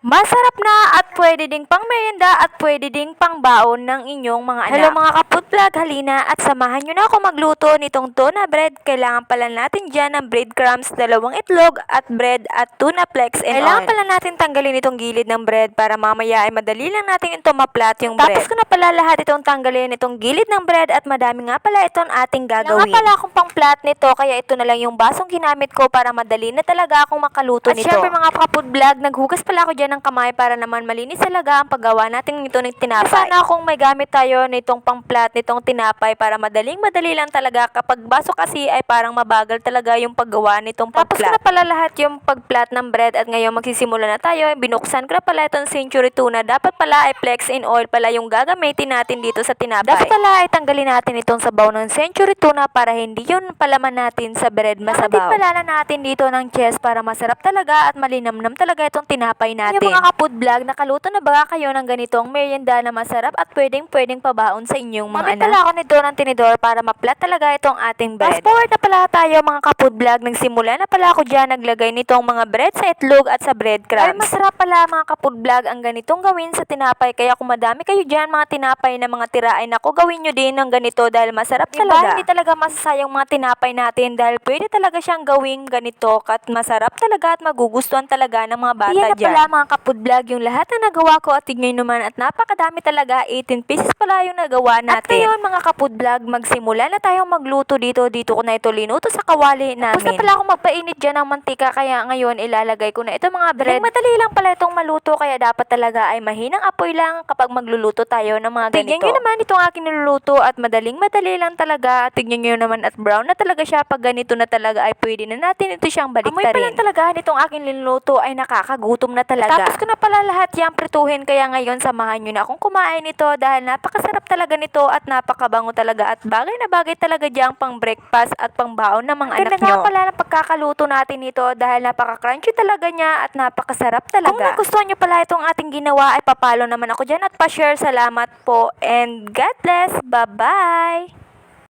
Masarap na at pwede ding pang merienda at pwede ding pang baon ng inyong mga anak. Hello mga kaput vlog, halina at samahan nyo na ako magluto nitong tuna bread. Kailangan pala natin dyan ng breadcrumbs, dalawang itlog at bread at tuna flakes and Kailangan pala natin tanggalin itong gilid ng bread para mamaya ay madali lang natin ito maplat yung bread. Tapos ko na pala lahat itong tanggalin itong gilid ng bread at madami nga pala itong ating gagawin. Wala nga pala akong pang plat nito kaya ito na lang yung basong ginamit ko para madali na talaga akong makaluto At nito. syempre, mga kaput vlog, naghugas pala ako dyan ng kamay para naman malinis talaga ang paggawa natin nito ng tinapay. Sana kung may gamit tayo nitong pangplat, nitong tinapay para madaling madali lang talaga. Kapag baso kasi ay parang mabagal talaga yung paggawa nitong pagplat. Tapos na pala lahat yung pagplat ng bread at ngayon magsisimula na tayo. Binuksan ko na pala itong century tuna. Dapat pala ay flex in oil pala yung gagamitin natin dito sa tinapay. Dapat pala ay tanggalin natin itong sabaw ng century tuna para hindi yun palaman natin sa bread masabaw. Dapat pala na natin dito ng chest para masarap talaga at malinamnam talaga itong tinapay natin. Yung mga kapud vlog, nakaluto na ba kayo ng ganitong merienda na masarap at pwedeng pwedeng pabaon sa inyong mga Gamit anak? pala ako nito ng tinidor para maplat talaga itong ating bread. Fast forward na pala tayo mga kapud vlog. Nagsimula na pala ako dyan naglagay nitong mga bread sa itlog at sa breadcrumbs. Ay masarap pala mga kapud vlog ang ganitong gawin sa tinapay. Kaya kung madami kayo dyan mga tinapay na mga tira ay naku gawin nyo din ng ganito dahil masarap Diba? talaga. Hindi talaga masasayang mga tinapay natin dahil pwede talaga siyang gawing ganito at masarap talaga at magugustuhan talaga ng mga bata Iyan na dyan. pala, mga kapud vlog yung lahat na nagawa ko at tignan naman at napakadami talaga 18 pieces pala yung nagawa natin. At ngayon mga kapud vlog magsimula na tayong magluto dito. Dito ko na ito linuto sa kawali namin. Tapos na pala ako magpainit dyan ng mantika kaya ngayon ilalagay ko na ito mga bread. Ay, madali lang pala itong maluto kaya dapat talaga ay mahinang apoy lang kapag magluluto tayo ng mga ganito. Tignan nyo naman itong aking niluluto at madaling madali lang talaga. At tignan nyo naman at brown na talaga siya pag ganito na talaga ay pwede na natin ito siyang baliktarin. Amoy pa lang talaga nitong aking niluluto ay nakakagutom na talaga. Tapos ko na pala lahat yung prituhin kaya ngayon samahan nyo na akong kumain nito dahil napakasarap talaga nito at napakabango talaga at bagay na bagay talaga diyang pang breakfast at pang baon ng mga anak Ganda nyo. nga pala ng pagkakaluto natin nito dahil napaka-crunchy talaga niya at napakasarap talaga. Kung nagustuhan nyo pala itong ating ginawa ay papalo naman ako dyan at pa-share. Salamat po and God bless. Bye-bye!